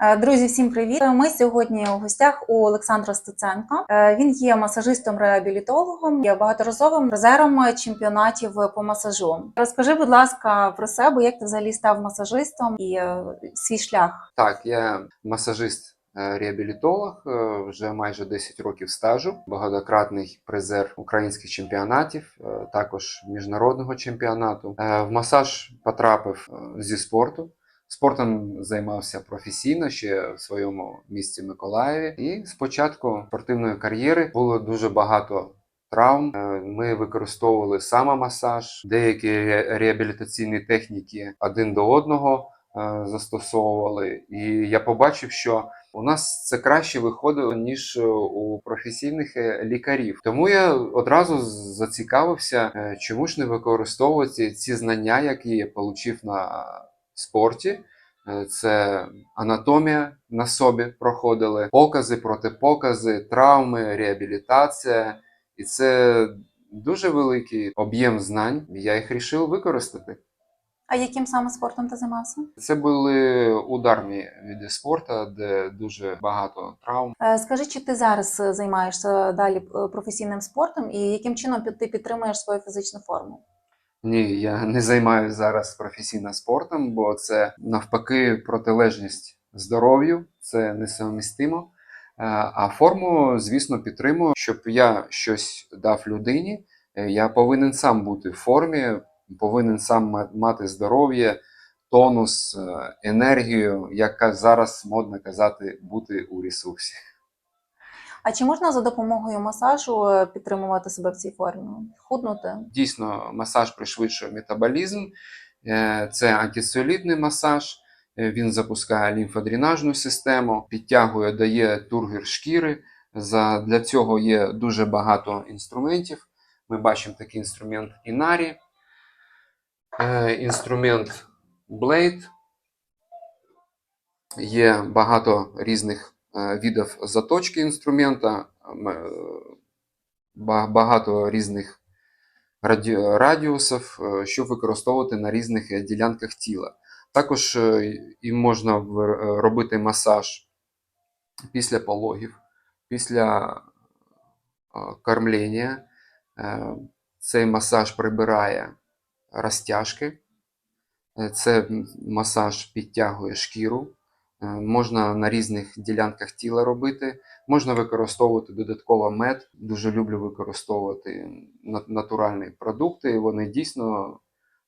Е, Друзі, всім привіт! Ми сьогодні у гостях у Олександра Стеценка. Е, Він є масажистом-реабілітологом, є багаторазовим призером чемпіонатів по масажу. Розкажи, будь ласка, про себе, як ти взагалі став масажистом і е, свій шлях. Так, я масажист. Реабілітолог вже майже 10 років стажу, багатократний призер українських чемпіонатів, також міжнародного чемпіонату. В масаж потрапив зі спорту. Спортом займався професійно ще в своєму місті Миколаєві. І з початку спортивної кар'єри було дуже багато травм. Е, Ми використовували самомасаж, деякі реабілітаційні техніки один до одного е, застосовували. І я побачив, що у нас це краще виходило ніж у професійних е, лікарів. Тому я одразу зацікавився, чому ж не використовувати ці знання, які я отримав на спорті. Е, Це анатомія на собі проходили, покази, протипокази, травми, реабілітація. І це дуже великий об'єм знань. Я їх вирішив використати. А яким саме спортом ти займався? Це були ударні види спорту, де дуже багато травм. Е, Скажи, чи ти зараз е, займаєшся далі професійним спортом, і яким чином ти підтримуєш свою фізичну форму? Ні, я не займаюся зараз професійно спортом, бо це навпаки протилежність здоров'ю, це несумістимо. Е, А форму, звісно, підтримую. Щоб я щось дав людині, е, я повинен сам бути в формі, повинен сам мати здоров'я, тонус, е, енергію, як зараз модно казати, бути у ресурсі. А чи можна за допомогою масажу е, підтримувати себе в цій формі? Худнути? Дійсно, масаж пришвидшує метаболізм. Е, Це антисолідний масаж. Е, Він запускає лімфодренажну систему, підтягує, дає тургір шкіри. Для цього є дуже багато інструментів. Ми бачимо такий інструмент Інарі, інструмент Blade. Є багато різних видів заточки інструмента, е, ба- багато різних радіусів, е, щоб використовувати на різних е, ділянках тіла. Також е, їм можна е, робити масаж після пологів, після е, кормлення. Е, Цей масаж прибирає розтяжки. Е, Це масаж підтягує шкіру. Е, Можна на різних ділянках тіла робити. Можна використовувати додатково мед. Дуже люблю використовувати на- натуральні продукти. Вони дійсно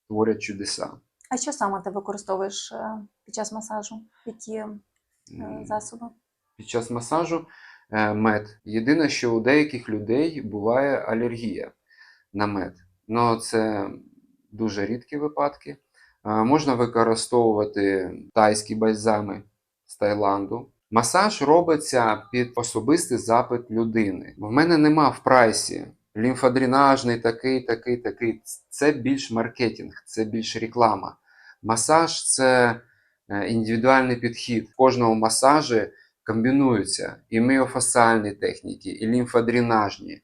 творять чудеса. А що саме ти використовуєш е, під час масажу? Які е, засоби? Під час масажу мед. Єдине, що у деяких людей буває алергія на мед. Ну, це дуже рідкі випадки. Можна використовувати тайські бальзами з Таїланду. Масаж робиться під особистий запит людини. В мене нема в прайсі лімфодренажний, такий, такий, такий. Це більш маркетинг, це більш реклама. Масаж це е, індивідуальний підхід. В кожному масажі комбінуються і міофасціальні техніки, і лімфодренажні,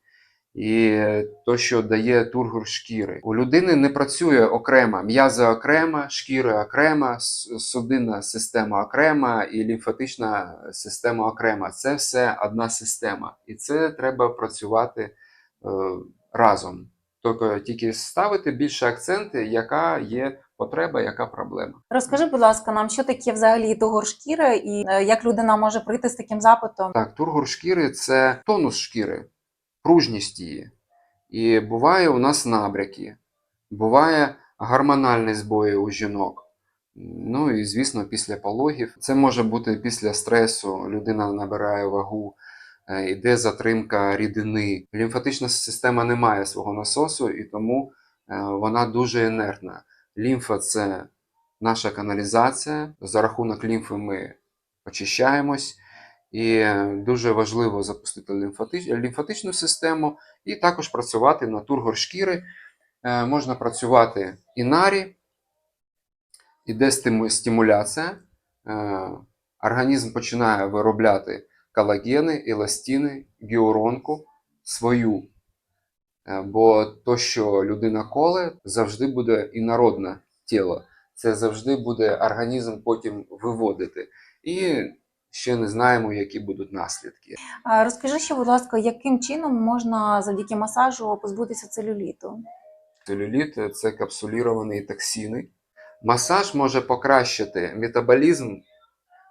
і то, що дає тургор шкіри. У людини не працює окремо м'язи окремо, шкіри окремо, с- судинна система окрема і лімфатична система окрема. Це все одна система. І це треба працювати е, разом. Тобто тільки ставити більше акценти, яка є потреба, яка проблема. Розкажи, будь ласка, нам, що таке взагалі тугор шкіри і е, як людина може прийти з таким запитом? Так, тургор шкіри це тонус шкіри, пружність її. І буває у нас набряки, буває гормональні збої у жінок. Ну і звісно, після пологів. Це може бути після стресу, людина набирає вагу, е, йде затримка рідини. Лімфатична система не має свого насосу, і тому е, вона дуже інертна. Лімфа це наша каналізація. За рахунок лімфи ми очищаємось. І е, дуже важливо запустити лімфатич... лімфатичну систему і також працювати на тургор шкіри. Е, Можна працювати інарі, іде стимуляція. Е, Організм починає виробляти колагени, еластини, гіуронку свою. Бо то, що людина коле, завжди буде інородне тіло. Це завжди буде організм потім виводити. і ще не знаємо, які будуть наслідки. Розкажи ще, будь ласка, яким чином можна завдяки масажу позбутися целюліту? Целюліт це капсуліровані токсини. Масаж може покращити метаболізм,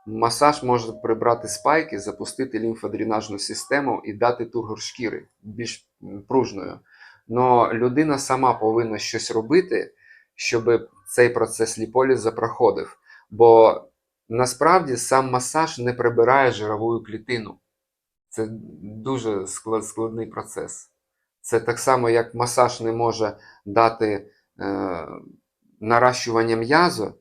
масаж може прибрати спайки, запустити лімфодренажну систему і дати тургор шкіри більш пружною. Но людина сама повинна щось робити, щоб цей процес ліполізу проходив. Бо насправді сам масаж не прибирає жирову клітину. Це дуже складний процес. Це так само, як масаж не може дати е, наращування м'язу,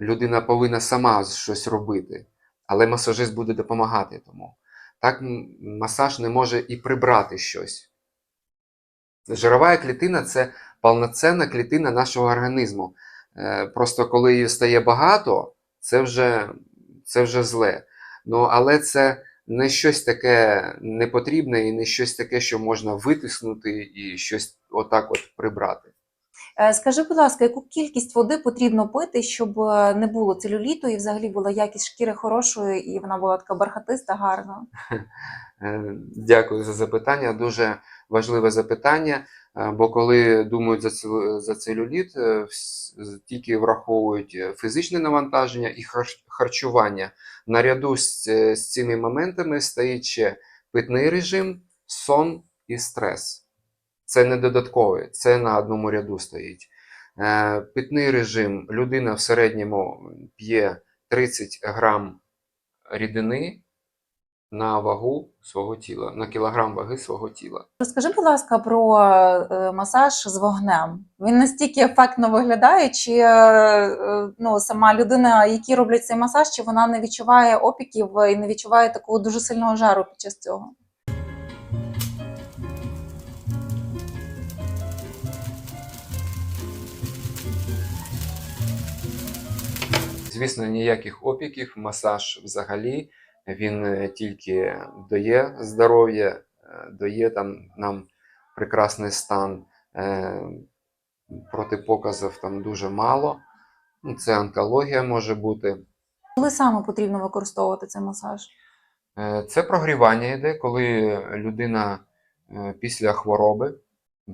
людина повинна сама щось робити, але масажист буде допомагати тому. Так масаж не може і прибрати щось. Жирова клітина це повноцінна клітина нашого організму. Е, Просто коли її стає багато, це вже, це вже зле. Ну, але це не щось таке непотрібне і не щось таке, що можна витиснути і щось отак от прибрати. Е, Скажи, будь ласка, яку кількість води потрібно пити, щоб е, не було целюліту і взагалі була якість шкіри хорошою, і вона була така бархатиста, гарна? Е, Дякую за запитання. Дуже важливе запитання. Е, Бо коли думають за за целюліт, е, тільки враховують е, фізичне навантаження і хар- харчування. Наряду з, з цими моментами стоїть ще питний режим, сон і стрес. Це не додаткове, це на одному ряду стоїть. Питний режим людина в середньому п'є 30 грам рідини на вагу свого тіла, на кілограм ваги свого тіла. Розкажи, будь ласка, про е, масаж з вогнем. Він настільки ефектно виглядає, чи е, е, ну, сама людина, які роблять цей масаж, чи вона не відчуває опіків і не відчуває такого дуже сильного жару під час цього? Звісно, ніяких опіків, масаж взагалі він е, тільки дає здоров'я, е, дає там нам прекрасний стан. Е, Протипоказів там дуже мало. Ну, Це онкологія може бути. Коли саме потрібно використовувати цей масаж? Це прогрівання йде, коли людина після хвороби,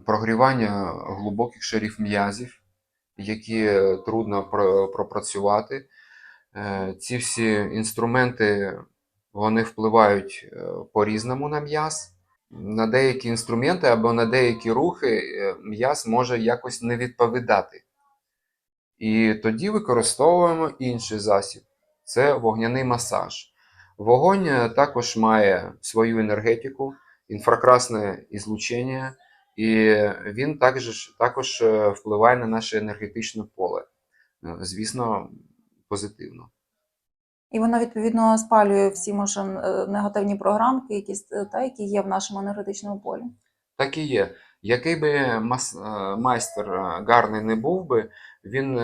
прогрівання глибоких шарів м'язів, які трудно пропрацювати. Ці всі інструменти вони впливають е, по-різному на м'яз. На деякі інструменти або на деякі рухи е, м'яз може якось не відповідати. І тоді використовуємо інший засіб це вогняний масаж. Вогонь е, також має свою енергетику, інфракрасне ізлучення, і він також, також впливає на наше енергетичне поле. Звісно, позитивно. І вона відповідно спалює всі може е, негативні програмки, якісь е, та які є в нашому енергетичному полі. Так і є. Який би е, майстер гарний не був би, він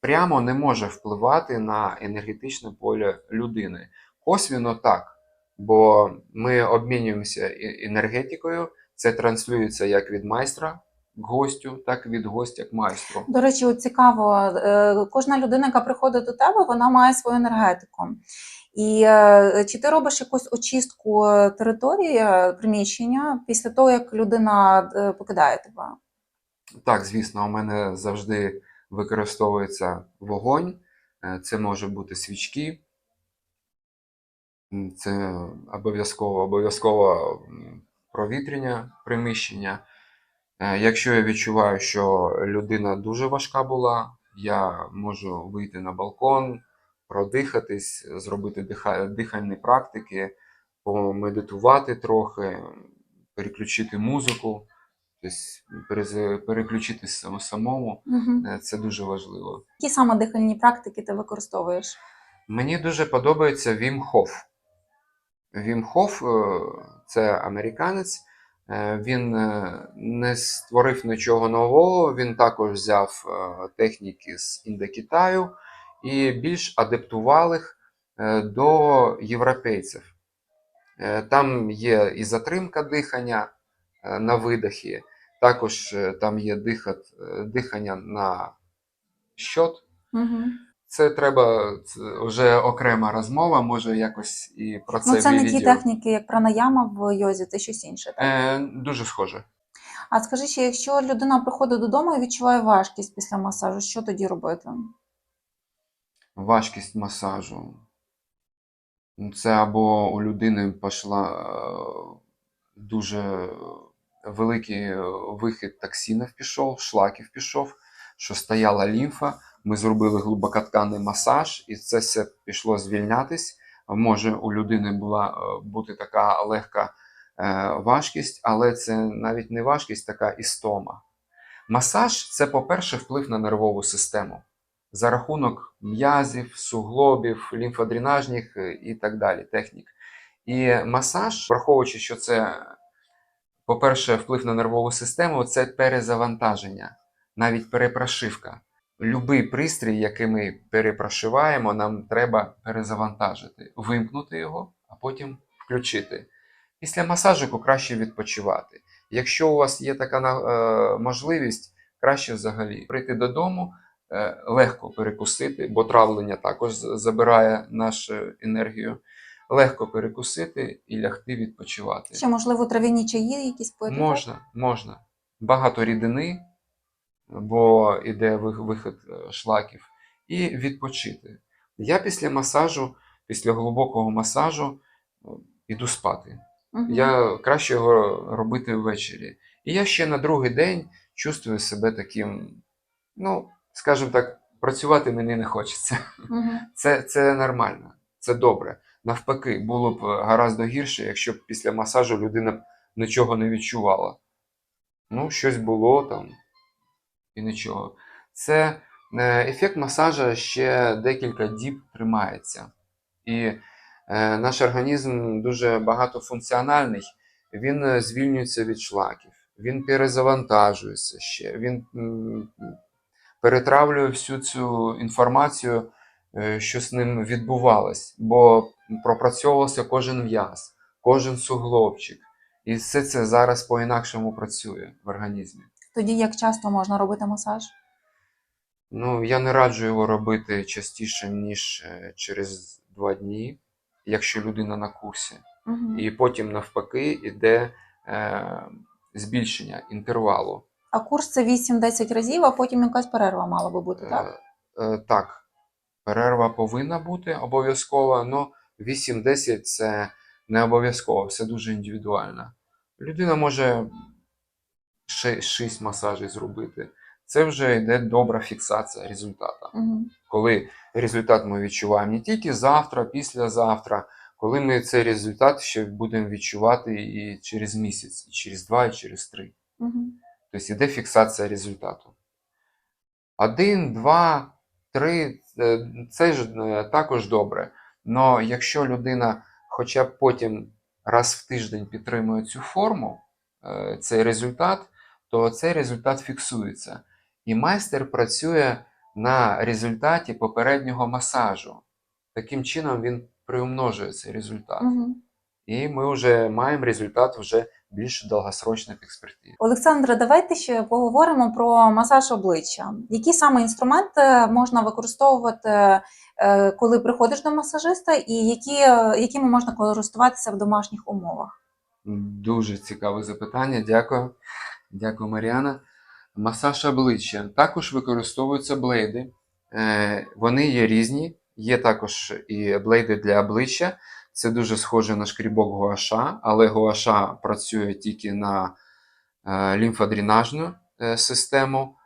прямо не може впливати на енергетичне поле людини. Косвіно так, бо ми обмінюємося енергетикою, це транслюється як від майстра гостю, так і від гостя к майстру. До речі, от цікаво, е, кожна людина, яка приходить до тебе, вона має свою енергетику. І е, чи ти робиш якусь очистку території е, приміщення після того, як людина покидає тебе? Так, звісно, у мене завжди використовується вогонь. Це може бути свічки. Це обов'язково, обов'язково провітрення приміщення. Е, Якщо я відчуваю, що людина дуже важка була, я можу вийти на балкон, продихатись, зробити дихальні практики, помедитувати трохи, переключити музику, тобто переключитись самому. Угу. Е, Це дуже важливо. Які саме дихальні практики ти використовуєш? Мені дуже подобається Вім Хоф. Вім Хоф е, це американець. Е, Він е, не створив нічого нового, він також взяв е, техніки з Індокитаю і більш адаптував їх до європейців. Там є і затримка дихання на видохі, також там є дихання на щот. Угу. Це треба це вже окрема розмова, може якось і про це ну, це не ті техніки, як пранаяма в йозі, це щось інше. Так? Е, дуже схоже. А скажи ще, якщо людина приходить додому і відчуває важкість після масажу, що тоді робити? Важкість масажу. Ну, Це або у людини пішла е, дуже великий е, вихід токсинів пішов, шлаків пішов, що стояла лімфа. Ми зробили глибокотканий масаж, і це все пішло звільнятись. Може у людини була е, бути така легка е, важкість, але це навіть не важкість, така істома. Масаж це, по-перше, вплив на нервову систему за рахунок м'язів, суглобів, лімфодренажних е, і так далі технік. І масаж, враховуючи, що це, по-перше, вплив на нервову систему, це перезавантаження, навіть перепрошивка. Любий пристрій, який ми перепрошиваємо, нам треба перезавантажити, вимкнути його, а потім включити. Після масажику краще відпочивати. Якщо у вас є така е, можливість, краще взагалі прийти додому, е, легко перекусити, бо травлення також забирає нашу енергію. Легко перекусити і лягти відпочивати. Ще, можливо, трав'яні чаї якісь пити? Можна, можна. Багато рідини, бо іде ви- вихід е, шлаків, і відпочити. Я після масажу, після глибокого масажу, е, іду спати. Мгм. Я краще його робити ввечері. І я ще на другий день чувствую себе таким, ну, скажімо так, працювати мені не хочеться. Мгм. Це, це нормально, це добре. Навпаки, було б гаразд гірше, якщо б після масажу людина б нічого не відчувала. Ну, щось було там і нічого. Це е, ефект масажа ще декілька діб тримається. І е, наш організм дуже багатофункціональний, він е, звільнюється від шлаків, він перезавантажується ще, він перетравлює всю цю інформацію, що з ним відбувалось, бо пропрацьовувався кожен м'яз, кожен суглобчик. І все це зараз по-інакшому працює в організмі. Тоді як часто можна робити масаж? Ну, я не раджу його робити частіше, ніж е, через два дні, якщо людина на курсі. Мгм. І потім, навпаки, іде е, збільшення інтервалу. А курс це 8-10 разів, а потім якась перерва мала би бути, так? Е, е, так, перерва повинна бути обов'язкова, але 8-10 це не обов'язково, все дуже індивідуально. Людина може 6 масажів зробити. Це вже йде добра фіксація результату. Мгм. Коли результат ми відчуваємо не тільки завтра, післязавтра, коли ми цей результат ще будемо відчувати і через місяць, і через два, і через три. Мгм. Тобто йде фіксація результату. Один, два, три е, це ж е, також добре. Але якщо людина хоча б потім раз в тиждень підтримує цю форму, е, цей результат, то цей результат фіксується. І майстер працює на результаті попереднього масажу. Таким чином він приумножує цей результат. Мгм. І ми вже маємо результат вже більш довгосрочних експертиз. Олександре, давайте ще поговоримо про масаж обличчя. Які саме інструменти можна використовувати, е, коли приходиш до масажиста, і які, е, якими можна користуватися в домашніх умовах? Дуже цікаве запитання. Дякую. Дякую, Маріана. Масаж обличчя. Також використовуються блейди. Е, Вони є різні. Є також і блейди для обличчя. Це дуже схоже на шкрібок гуаша, але гуаша працює тільки на е, лімфодренажну е, систему.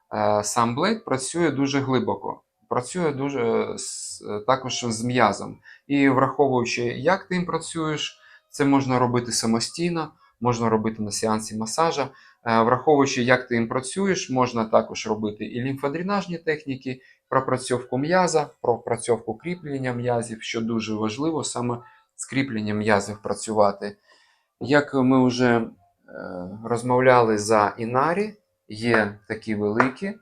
Сам блейд працює дуже глибоко. Працює дуже також з м'язом. І враховуючи, як ти працюєш, це можна робити самостійно, можна робити на сеансі масажа. Е, Враховуючи, як ти їм працюєш, можна також робити і лімфодренажні техніки, пропрацьовку м'яза, пропрацьовку кріплення м'язів, що дуже важливо, саме з кріпленням м'язів працювати. Як ми вже е, розмовляли за інарі, є такі великі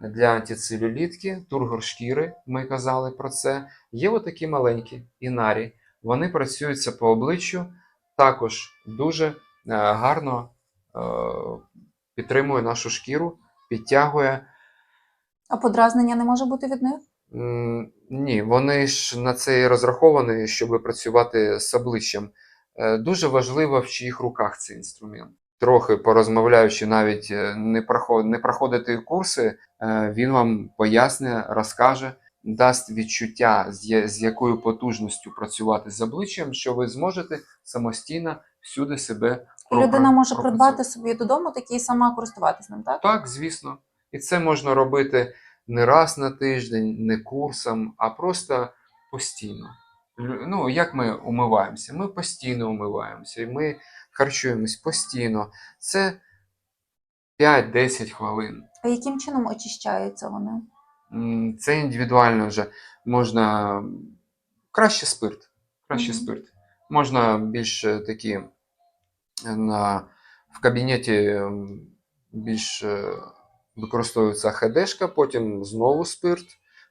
для антицелюлітки, тургор шкіри, ми казали про це. Є отакі маленькі інарі. Вони працюються по обличчю, також дуже гарно е, підтримує нашу шкіру, підтягує. А подразнення не може бути від них? Ні, вони ж на це і розраховані, щоб працювати з обличчям. Е, Дуже важливо, в чиїх руках цей інструмент. Трохи порозмовляючи, навіть е, не, не проходити курси, е, він вам поясне, розкаже, дасть відчуття, з якою потужністю працювати з обличчям, що ви зможете самостійно всюди себе І людина може придбати собі додому такий і сама користуватись ним, так? так, звісно. І це можна робити не раз на тиждень, не курсом, а просто постійно. Ну, як ми умиваємося? Ми постійно умиваємося, і ми харчуємось постійно. Це 5-10 хвилин. А яким чином очищаються вони? Це індивідуально вже можна краще спирт. Краще Мгм. спирт. Можна більш такі е, на, в кабінеті більш е, використовується ХДшка, потім знову спирт,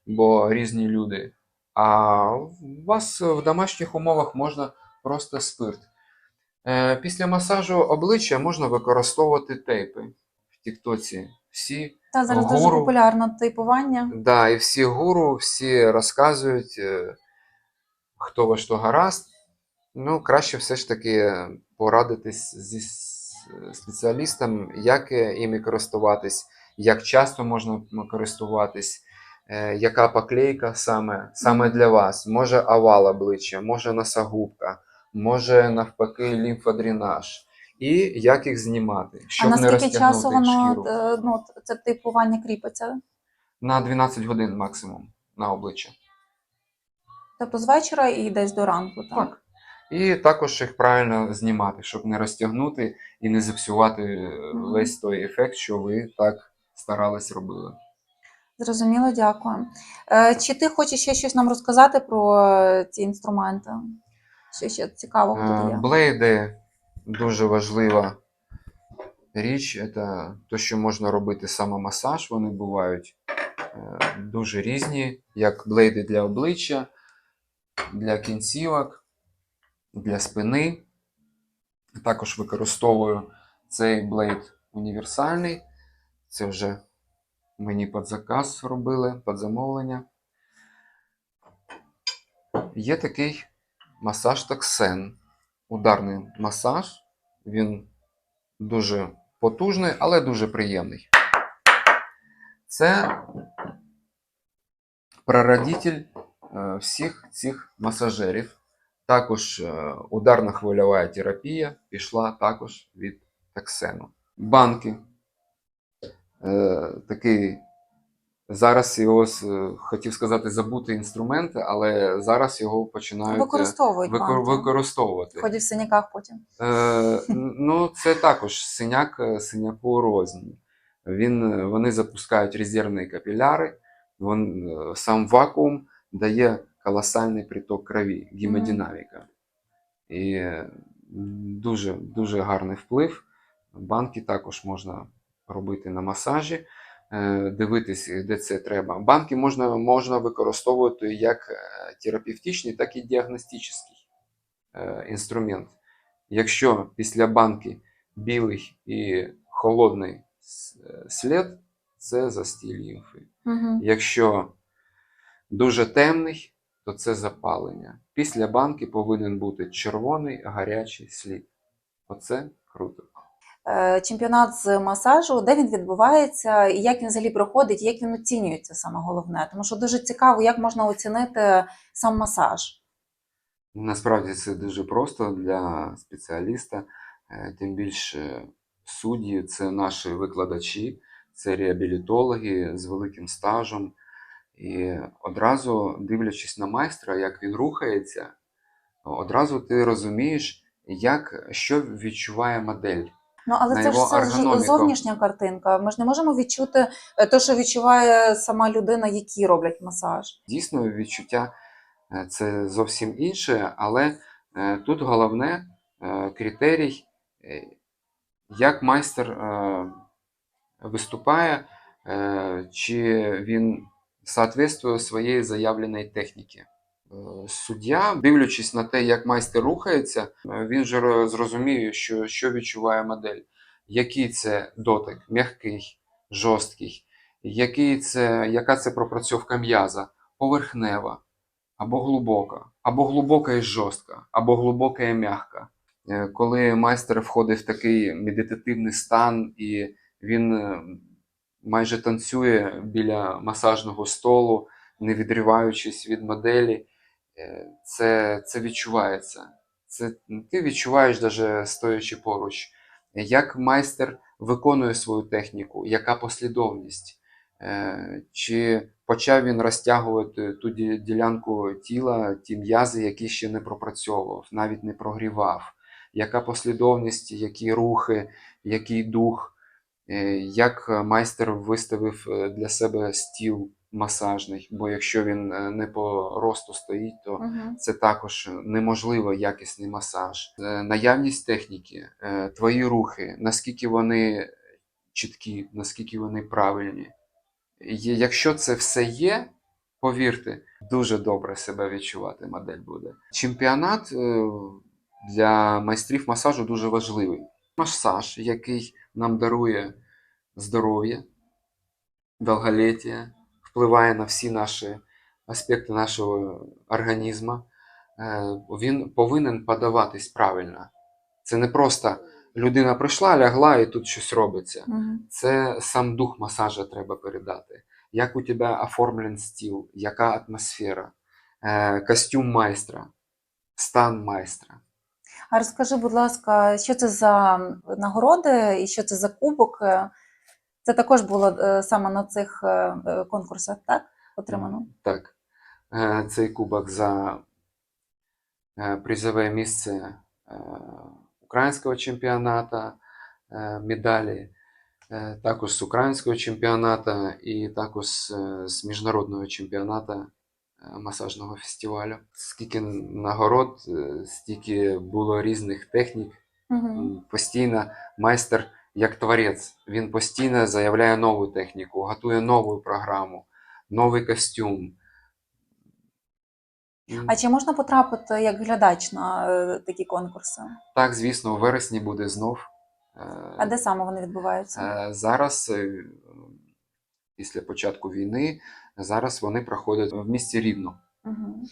бо різні люди. А у вас в домашніх умовах можна просто спирт. Е, Після масажу обличчя можна використовувати тейпи в Тіктоці. Всі Та зараз дуже Гуру. популярно типування. Да, і всі гуру, всі розказують, е, хто во що гаразд. Ну, краще все ж таки порадитись зі спеціалістом, як е, іми користуватись, як часто можна користуватись, е, яка поклейка саме, саме для вас. Може овал обличчя, може носогубка, може навпаки лімфодренаж. І як їх знімати, щоб а не наскільки часу воно шкіру. е, ну, це типування кріпиться? На 12 годин максимум на обличчя. Тобто з вечора і десь до ранку, так? Так. І також їх правильно знімати, щоб не розтягнути і не зіпсувати е, весь той ефект, що ви так старались робили. Зрозуміло, дякую. Е, чи ти хочеш ще щось нам розказати про е, ці інструменти? Що ще цікавого тут Е, є? Блейди дуже важлива річ. Це те, що можна робити самомасаж. Вони бувають дуже різні, як блейди для обличчя, для кінцівок, для спини. Також використовую цей блейд універсальний. Це вже мені під заказ робили, під замовлення. Є такий масаж таксен. Ударний масаж. Він дуже потужний, але дуже приємний. Це прародитель е, всіх цих масажерів. Також е, ударна хвильова терапія пішла також від таксену. Банки. Е, такий зараз його хотів сказати забути інструменти, але зараз його починають е, Використовують викор- використовувати. Ходять в синяках потім. Е, ну, це також синяк е, синяку рознь. Він, е, вони запускають резервні капіляри, вон, е, сам вакуум дає колосальний приток крові, гемодинаміка. І дуже, дуже гарний вплив. Банки також можна робити на масажі, е, дивитись, де це треба. Банки можна, можна використовувати як е, терапевтичний, так і діагностичний е, інструмент. Якщо після банки білий і холодний слід, це застій лімфи. Угу. Якщо дуже темний, то це запалення. Після банки повинен бути червоний гарячий слід. Оце круто. Е, Чемпіонат з масажу, де він відбувається, і як він взагалі проходить, і як він оцінюється саме головне. Тому що дуже цікаво, як можна оцінити сам масаж. Насправді це дуже просто для спеціаліста, е, тим більше судді це наші викладачі, це реабілітологи з великим стажем. І одразу, дивлячись на майстра, як він рухається, одразу ти розумієш, як, що відчуває модель. Ну, але на це ж його ж ергономіку. зовнішня картинка. Ми ж не можемо відчути е, те, що відчуває сама людина, які роблять масаж. Дійсно, відчуття е, це зовсім інше, але е, тут головне критерій, як майстер виступає, чи він соответствує своєї заявленої техніці. Е, Суддя, дивлячись на те, як майстер рухається, е, він же зрозуміє, що, що відчуває модель. Який це дотик, м'який, жорсткий, який це, яка це пропрацьовка м'яза. поверхнева, або глибока, або глибока і жорстка, або глибока і м'яка. Е, Коли майстер входить в такий медитативний стан і він майже танцює біля масажного столу, не відриваючись від моделі, е, це, це відчувається. Це ти відчуваєш, навіть стоячи поруч, як майстер виконує свою техніку, яка послідовність. Е, Чи почав він розтягувати ту ділянку тіла, ті м'язи, які ще не пропрацьовував, навіть не прогрівав, яка послідовність, які рухи, який дух, як майстер виставив е, для себе стіл масажний, бо якщо він е, не по росту стоїть, то Угу. це також неможливо якісний масаж. Е, Наявність техніки, е, твої рухи, наскільки вони чіткі, наскільки вони правильні. Якщо це все є, повірте, дуже добре себе відчувати модель буде. Чемпіонат е, для майстрів масажу дуже важливий. Масаж, який нам дарує здоров'я, довголіття, впливає на всі наші аспекти нашого організму, е, він повинен подаватись правильно. Це не просто людина прийшла, лягла і тут щось робиться. Угу. Це сам дух масажа треба передати. Як у тебе оформлен стіл, яка атмосфера, е, костюм майстра, стан майстра. А розкажи, будь ласка, що це за нагороди і що це за кубок? Це також було е, саме на цих е, е, конкурсах, так? Отримано? Так, цей кубок за призове місце українського чемпіонату, медалі, також з українського чемпіонату і також з міжнародного чемпіонату масажного фестивалю. Скільки нагород, е, стільки було різних технік. Угу. Постійно майстер як творець, він постійно заявляє нову техніку, готує нову програму, новий костюм. А чи можна потрапити як глядач на е, такі конкурси? Так, звісно, у вересні буде знов. Е, А де саме вони відбуваються? е, Зараз, е, після початку війни, зараз вони проходять в місті Рівно. Угу.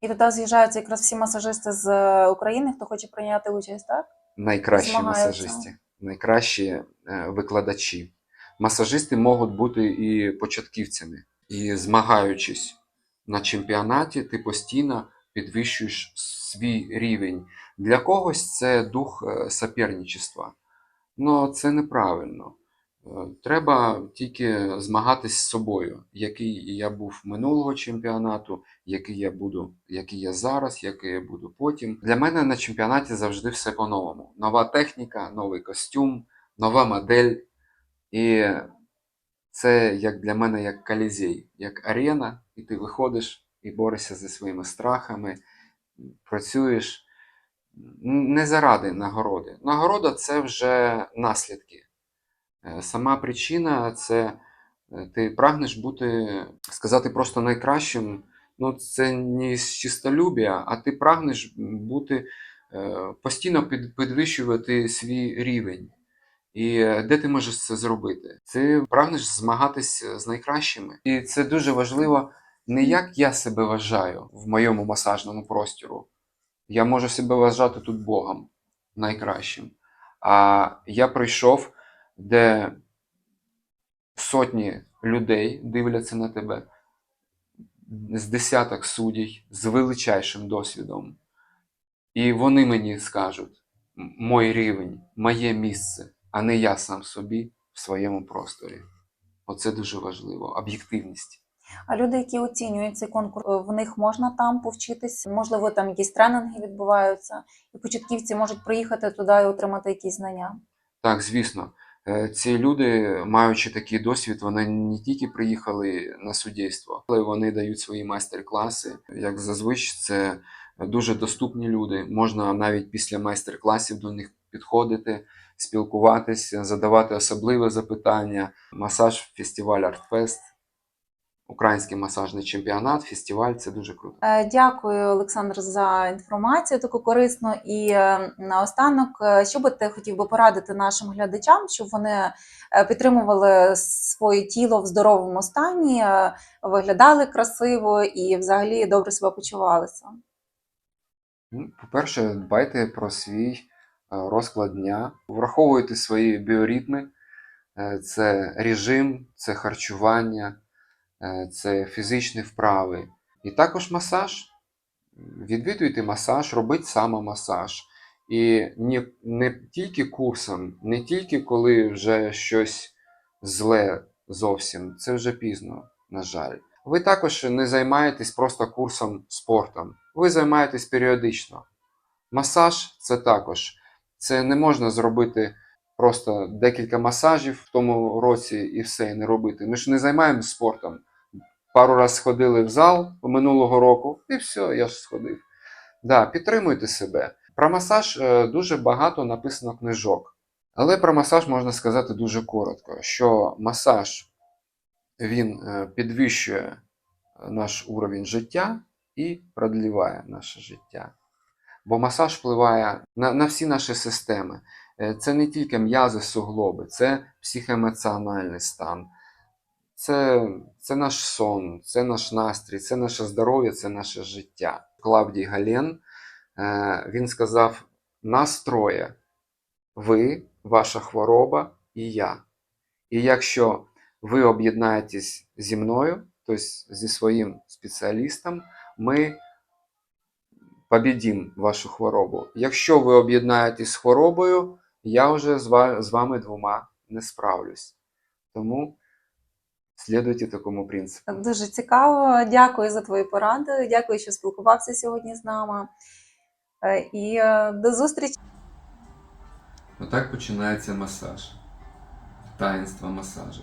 І туди з'їжджаються якраз всі масажисти з е, України, хто хоче прийняти участь, так? найкращі Змагаються. масажисти, найкращі е, викладачі. Масажисти можуть бути і початківцями. І змагаючись на чемпіонаті, ти постійно підвищуєш свій рівень. Для когось це дух е, соперничества. Ну це неправильно. Треба тільки змагатись з собою, який я був минулого чемпіонату, який я буду, який я зараз, який я буду потім. Для мене на чемпіонаті завжди все по-новому. Нова техніка, новий костюм, нова модель. І це як для мене як колізей, як арена, і ти виходиш і борешся зі своїми страхами, працюєш не заради нагороди. Нагорода це вже наслідки. Е, Сама причина це е, ти прагнеш бути, сказати просто найкращим. Ну, це не з чистолюбія, а ти прагнеш бути е, постійно підвищувати свій рівень. І де ти можеш це зробити? Ти прагнеш змагатись з найкращими. І це дуже важливо не як я себе вважаю в моєму масажному простору. Я можу себе вважати тут Богом найкращим. А я прийшов, де сотні людей дивляться на тебе, з десяток суддів з величайшим досвідом. І вони мені скажуть м- мой рівень, моє місце, а не я сам собі в своєму просторі. Оце дуже важливо. Об'єктивність. А люди, які оцінюють цей конкурс, е, в них можна там повчитись? Можливо, там якісь тренінги відбуваються, і початківці можуть приїхати туди і отримати якісь знання. Так, звісно. Е, Ці люди, маючи такий досвід, вони не тільки приїхали на суддівство, але вони дають свої майстер-класи. Як зазвичай, це дуже доступні люди. Можна навіть після майстер-класів до них підходити, спілкуватися, задавати особливі запитання. Масаж фестиваль Артфест. Український масажний чемпіонат, фестиваль це дуже круто. Е, Дякую, Олександр, за інформацію таку корисну. І е, наостанок, е, що би ти хотів би порадити нашим глядачам, щоб вони підтримували своє тіло в здоровому стані, виглядали красиво і взагалі добре себе почувалися? Ну, По-перше, дбайте про свій розклад дня, враховуйте свої біоритми, це режим, це харчування, це фізичні вправи. І також масаж. Відвідуйте масаж, робіть самомасаж. І не, не тільки курсом, не тільки коли вже щось зле зовсім, це вже пізно, на жаль. Ви також не займаєтесь просто курсом спортом, ви займаєтесь періодично. Масаж це також. Це не можна зробити просто декілька масажів в тому році і все, і не робити. Ми ж не займаємося спортом. Пару раз сходили в зал минулого року, і все, я ж сходив. Да, підтримуйте себе. Про масаж е, дуже багато написано книжок. Але про масаж можна сказати дуже коротко, що масаж він е, підвищує наш уровень життя і продліває наше життя. Бо масаж впливає на, на всі наші системи. Е, Це не тільки м'язи, суглоби, це психоемоціональний стан, це, це наш сон, це наш настрій, це наше здоров'я, це наше життя. Клавдій Гален е, він сказав: нас троє. Ви, ваша хвороба і я. І якщо ви об'єднаєтесь зі мною, тобто зі своїм спеціалістом, ми побідім вашу хворобу. Якщо ви об'єднаєтесь з хворобою, я вже з вами двома не справлюсь. Тому слідуйте такому принципу. Дуже цікаво. Дякую за твої поради. Дякую, що спілкувався сьогодні з нами. Е, І е, до зустрічі. Отак починається масаж. Таїнство масажу.